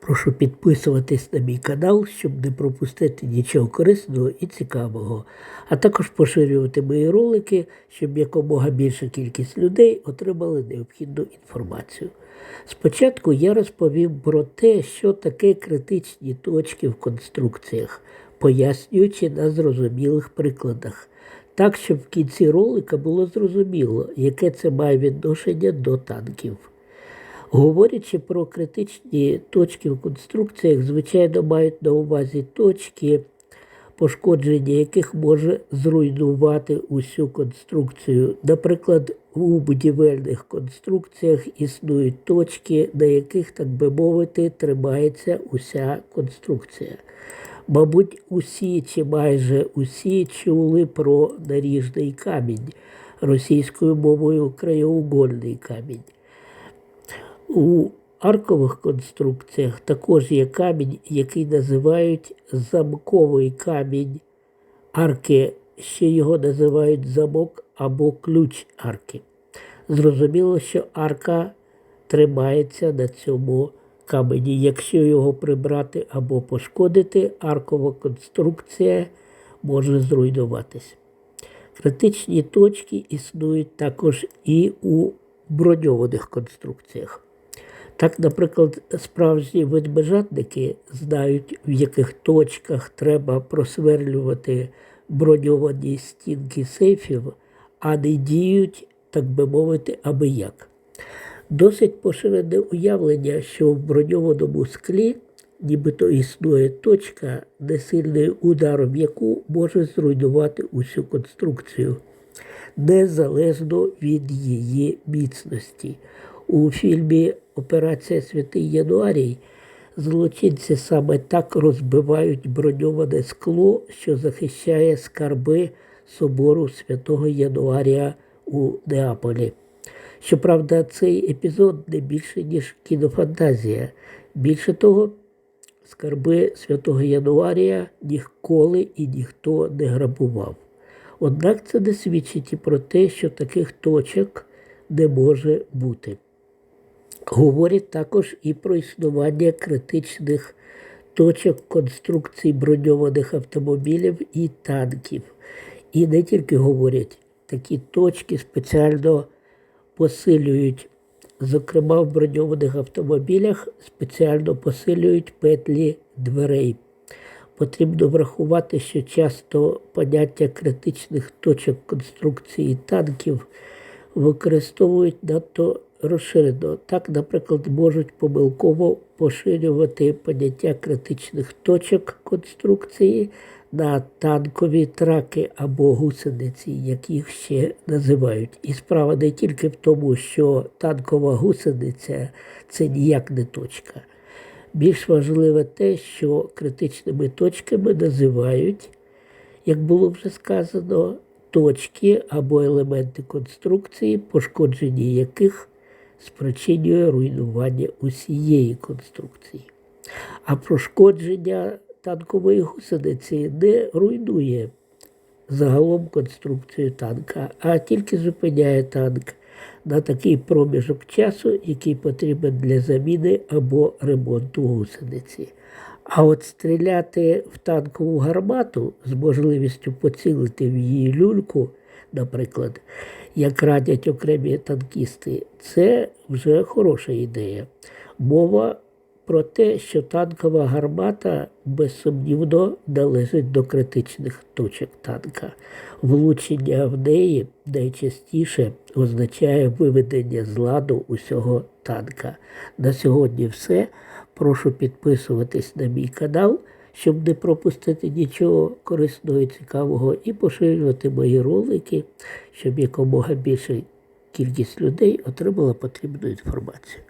Прошу підписуватись на мій канал, щоб не пропустити нічого корисного і цікавого, а також поширювати мої ролики, щоб якомога більша кількість людей отримали необхідну інформацію. Спочатку я розповім про те, що таке критичні точки в конструкціях, пояснюючи на зрозумілих прикладах, так щоб в кінці ролика було зрозуміло, яке це має відношення до танків. Говорячи про критичні точки в конструкціях, звичайно, мають на увазі точки, пошкодження яких може зруйнувати усю конструкцію. Наприклад, у будівельних конструкціях існують точки, на яких, так би мовити, тримається уся конструкція. Мабуть, усі чи майже усі чули про наріжний камінь, російською мовою краєугольний камінь. У аркових конструкціях також є камінь, який називають замковий камінь арки, ще його називають замок або ключ арки. Зрозуміло, що арка тримається на цьому камені. Якщо його прибрати або пошкодити, аркова конструкція може зруйнуватись. Критичні точки існують також і у броньованих конструкціях. Так, наприклад, справжні ведмежатники знають, в яких точках треба просверлювати броньовані стінки сейфів, а не діють, так би мовити, аби як. Досить поширене уявлення, що в броньованому склі нібито існує точка, несильний удар в яку може зруйнувати усю конструкцію, незалежно від її міцності. У фільмі Операція Святий Януарій злочинці саме так розбивають броньоване скло, що захищає скарби собору святого Януарія у Неаполі. Щоправда, цей епізод не більше, ніж кінофантазія. Більше того, скарби святого Януарія ніколи і ніхто не грабував. Однак це не свідчить і про те, що таких точок не може бути. Говорять також і про існування критичних точок конструкцій броньованих автомобілів і танків. І не тільки говорять, такі точки спеціально посилюють, зокрема в броньованих автомобілях, спеціально посилюють петлі дверей. Потрібно врахувати, що часто поняття критичних точок конструкції танків використовують надто розширено. Так, наприклад, можуть помилково поширювати поняття критичних точок конструкції на танкові траки або гусениці, як їх ще називають. І справа не тільки в тому, що танкова гусениця це ніяк не точка. Більш важливе те, що критичними точками називають, як було вже сказано, точки або елементи конструкції, пошкодження яких спричинює руйнування усієї конструкції. А пошкодження танкової гусениці не руйнує загалом конструкцію танка, а тільки зупиняє танк на такий проміжок часу, який потрібен для заміни або ремонту гусениці. А от стріляти в танкову гармату з можливістю поцілити в її люльку, наприклад, як радять окремі танкісти, це вже хороша ідея. Мова про те, що танкова гармата безсумнівно належить до критичних точок танка. Влучення в неї найчастіше означає виведення з ладу усього танка. На сьогодні все. Прошу підписуватись на мій канал, щоб не пропустити нічого корисного і цікавого, і поширювати мої ролики, щоб якомога більше кількість людей отримала потрібну інформацію.